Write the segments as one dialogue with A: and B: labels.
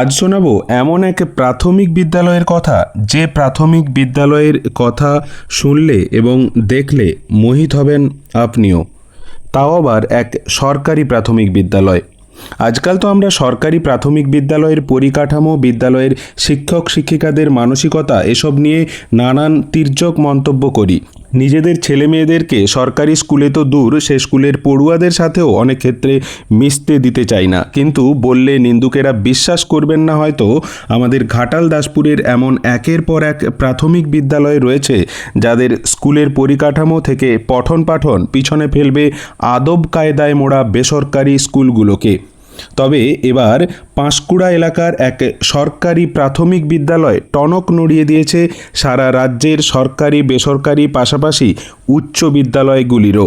A: আজ শোনাবো এমন এক প্রাথমিক বিদ্যালয়ের কথা, যে প্রাথমিক বিদ্যালয়ের কথা শুনলে এবং দেখলে মোহিত হবেন আপনিও। তাও আবার এক সরকারি প্রাথমিক বিদ্যালয়। আজকাল তো আমরা সরকারি প্রাথমিক বিদ্যালয়ের পরিকাঠামো, বিদ্যালয়ের শিক্ষক, শিক্ষিকাদের মানসিকতা এসব নিয়ে নানান তির্যক মন্তব্য করি। নিজেদের ছেলে মেয়েদেরকে সরকারি স্কুলে তো দূর, সে স্কুলের পড়ুয়াদের সাথেও অনেক ক্ষেত্রে মিশতে দিতে চাই না। কিন্তু বললে নিন্দুকেরা বিশ্বাস করবেন না হয়তো, আমাদের ঘাটাল দাসপুরের এমন একের পর এক প্রাথমিক বিদ্যালয় রয়েছে, যাদের স্কুলের পরিকাঠামো থেকে পঠন পাঠন পিছনে ফেলবে আদব কায়দায় মোড়া বেসরকারি স্কুলগুলোকে। তবে এবার পাঁশকুড়া এলাকার এক সরকারি প্রাথমিক বিদ্যালয় টনক নড়িয়ে দিয়েছে সারা রাজ্যের সরকারি বেসরকারি পাশাপাশি উচ্চ বিদ্যালয়গুলিরও।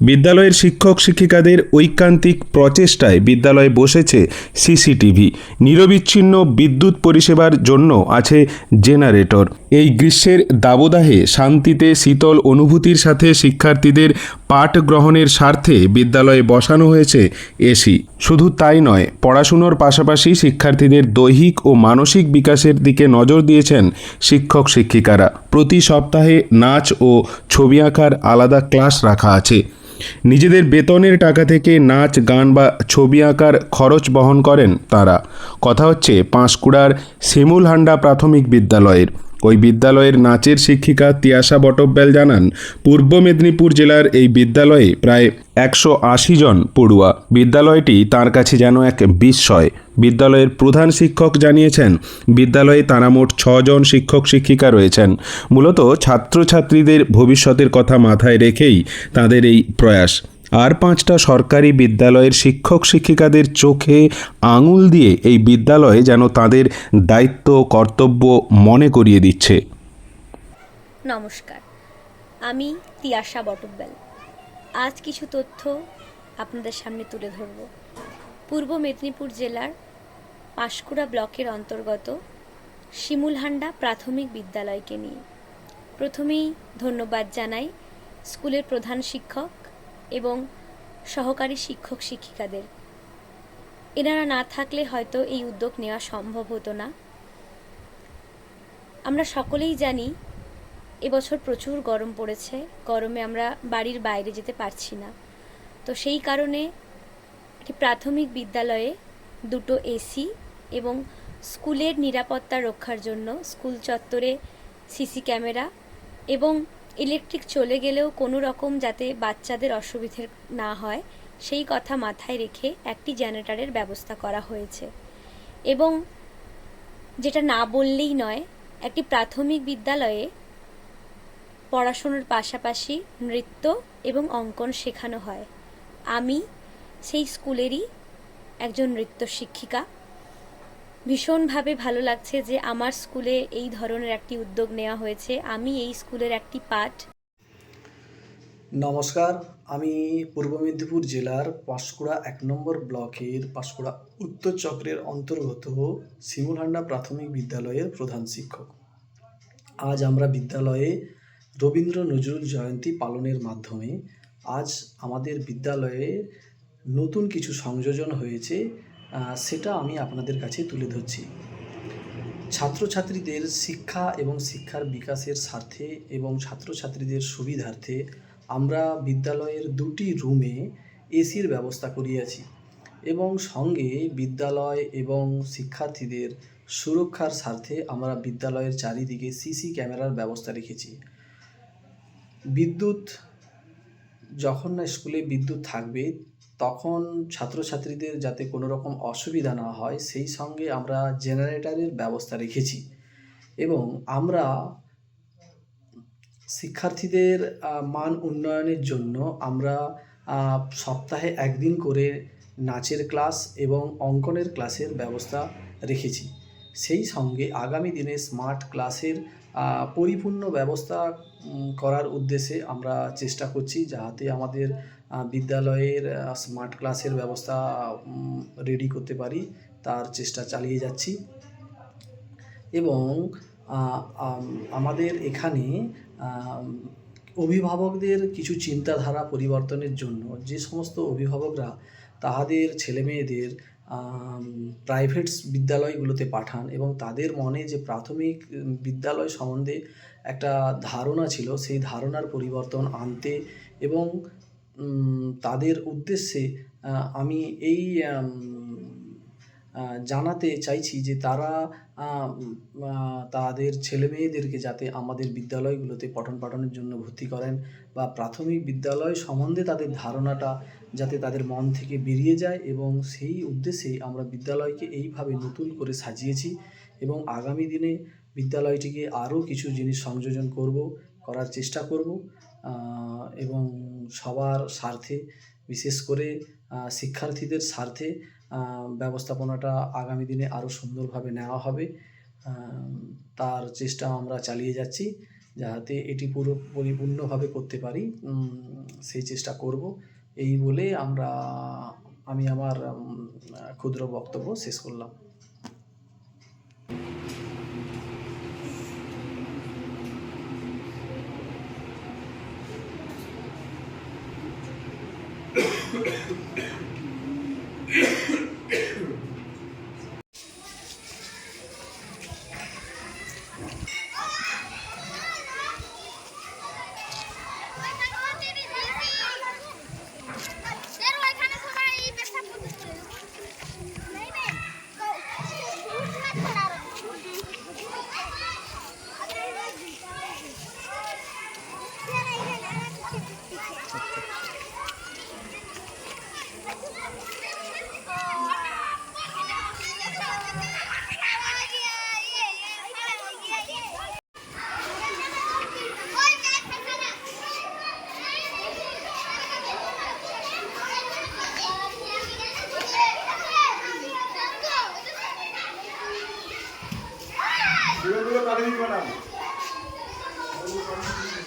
A: বিদ্যালয়ের শিক্ষক শিক্ষিকাদের ঐকান্তিক প্রচেষ্টায় বিদ্যালয়ে বসেছে সিসিটিভি। নিরবিচ্ছিন্ন বিদ্যুৎ পরিষেবার জন্য আছে জেনারেটর। এই গ্রীষ্মের দাবদাহে শান্তিতে শীতল অনুভূতির সাথে শিক্ষার্থীদের পাঠ গ্রহণের স্বার্থে বিদ্যালয়ে বসানো হয়েছে এসি। শুধু তাই নয়, পড়াশুনোর পাশাপাশি শিক্ষার্থীদের দৈহিক ও মানসিক বিকাশের দিকে নজর দিয়েছেন শিক্ষক শিক্ষিকারা। প্রতি সপ্তাহে নাচ ও ছবি আঁকার আলাদা ক্লাস রাখা আছে। নিজেদের বেতনের টাকা থেকে নাচ, গান বা ছবি আঁকার খরচ বহন করেন তারা। কথা হচ্ছে, পাঁশকুড়ার শিমুলহান্ডা প্রাথমিক বিদ্যালয়ের। ওই বিদ্যালয়ের নাচের শিক্ষিকা তিয়াশা বটব্যাল জানান, পূর্ব মেদিনীপুর জেলার এই বিদ্যালয়ে প্রায় একশো আশি জন পড়ুয়া। বিদ্যালয়টি তার কাছে যেন এক বিস্ময়। বিদ্যালয়ের প্রধান শিক্ষক জানিয়েছেন, বিদ্যালয়ে তারা মোট ছজন শিক্ষক শিক্ষিকা রয়েছেন। মূলত ছাত্রছাত্রীদের ভবিষ্যতের কথা মাথায় রেখেই তাদের এই প্রয়াস। আর পাঁচটা সরকারি বিদ্যালয়ের শিক্ষক শিক্ষিকাদের চোখে আঙুল দিয়ে এই বিদ্যালয়ে যেন তাদের দায়িত্ব, কর্তব্য মনে করিয়ে দিচ্ছে।
B: নমস্কার। আমি তিয়াশা বটব্যাল। আজ কিছু তথ্য আপনাদের সামনে তুলে ধরব। পূর্ব মেদিনীপুর জেলার পাঁশকুড়া ব্লকের অন্তর্গত শিমুলহান্ডা প্রাথমিক বিদ্যালয়কে নিয়ে। প্রথমেই ধন্যবাদ জানাই স্কুলের প্রধান শিক্ষক এবং সহকারী শিক্ষক শিক্ষিকাদের। এনারা না থাকলে হয়তো এই উদ্যোগ নেওয়া সম্ভব হতো না। আমরা সকলেই জানি, এবছর প্রচুর গরম পড়েছে। গরমে আমরা বাড়ির বাইরে যেতে পারছি না। তো সেই কারণে একটি প্রাথমিক বিদ্যালয়ে দুটো এসি এবং স্কুলের নিরাপত্তা রক্ষার জন্য স্কুল চত্বরে সিসি ক্যামেরা এবং ইলেকট্রিক চলে গেলেও কোনো রকম যাতে বাচ্চাদের অসুবিধে না হয়, সেই কথা মাথায় রেখে একটি জেনারেটারের ব্যবস্থা করা হয়েছে। এবং যেটা না বললেই নয়, একটি প্রাথমিক বিদ্যালয়ে পড়াশুনোর পাশাপাশি নৃত্য এবং অঙ্কন শেখানো হয়। আমি সেই স্কুলেরই একজন নৃত্য শিক্ষিকা। ভীষণভাবে ভালো লাগছে যে আমার স্কুলে এই ধরনের একটি উদ্যোগ নেওয়া হয়েছে। আমি এই স্কুলের একটি পাঠ।
C: নমস্কার, আমি পূর্ব মেদিনীপুর জেলার পাঁশকুড়া এক নম্বর ব্লকের পাঁশকুড়া উত্তর চক্রের অন্তর্গত শিমুলহান্ডা প্রাথমিক বিদ্যালয়ের প্রধান শিক্ষক। আজ আমরা বিদ্যালয়ে রবীন্দ্র নজরুল জয়ন্তী পালনের মাধ্যমে আজ আমাদের বিদ্যালয়ে নতুন কিছু সংযোজন হয়েছে। সেটা আমি আপনাদের কাছে তুলে ধরছি। ছাত্রছাত্রীদের শিক্ষা এবং শিক্ষার বিকাশের স্বার্থে এবং ছাত্রছাত্রীদের সুবিধার্থে আমরা বিদ্যালয়ের দুটি রুমে এসির ব্যবস্থা করিয়াছি এবং সঙ্গে বিদ্যালয় এবং শিক্ষার্থীদের সুরক্ষার স্বার্থে আমরা বিদ্যালয়ের চারিদিকে সিসি ক্যামেরার ব্যবস্থা রেখেছি। বিদ্যুৎ, যখন না স্কুলে বিদ্যুৎ থাকবে তখন ছাত্রছাত্রীদের যাতে কোনো রকম অসুবিধা না হয়, সেই সঙ্গে আমরা জেনারেটারের ব্যবস্থা রেখেছি। এবং আমরা শিক্ষার্থীদের মান উন্নয়নের জন্য আমরা সপ্তাহে একদিন করে নাচের ক্লাস এবং অঙ্কনের ক্লাসের ব্যবস্থা রেখেছি। সেই সঙ্গে আগামী দিনে স্মার্ট ক্লাসের পরিপূর্ণ ব্যবস্থা করার উদ্দেশ্যে আমরা চেষ্টা করছি যাহাতে আমাদের বিদ্যালয়ের স্মার্ট ক্লাসের ব্যবস্থা রেডি করতে পারি, তার চেষ্টা চালিয়ে যাচ্ছি। এবং আমাদের এখানে অভিভাবকদের কিছু চিন্তাধারা পরিবর্তনের জন্য যে সমস্ত অভিভাবকরা তাহাদের ছেলেমেয়েদের প্রাইভেট বিদ্যালয়গুলোতে পাঠান এবং তাদের মনে যে প্রাথমিক বিদ্যালয় সম্বন্ধে একটা ধারণা ছিল, সেই ধারণার পরিবর্তন আনতে এবং তাদের উদ্দেশ্যে আমি এই জানাতে চাইছি যে তারা তাদের ছেলে মেয়েদেরকে যাতে আমাদের বিদ্যালয়গুলোতে পঠন পাঠনের জন্য ভর্তি করেন বা প্রাথমিক বিদ্যালয় সম্বন্ধে তাদের ধারণাটা যাতে তাদের মন থেকে বেরিয়ে যায় এবং সেই উদ্দেশ্যেই আমরা বিদ্যালয়কে এইভাবে নতুন করে সাজিয়েছি এবং আগামী দিনে বিদ্যালয়টিকে আরও কিছু জিনিস সংযোজন করব, করার চেষ্টা করব এবং সবার স্বার্থে, বিশেষ করে শিক্ষার্থীদের স্বার্থে ব্যবস্থাপনাটা আগামী দিনে আরও সুন্দরভাবে নেওয়া হবে তার চেষ্টা আমরা চালিয়ে যাচ্ছি যাতে এটি পুরো পরিপূর্ণভাবে করতে পারি সেই চেষ্টা করব এই বলে আমরা আমি আমার ক্ষুদ্র বক্তব্য শেষ করলাম
D: দূরে দূরে পাঠিয়ে দিবা না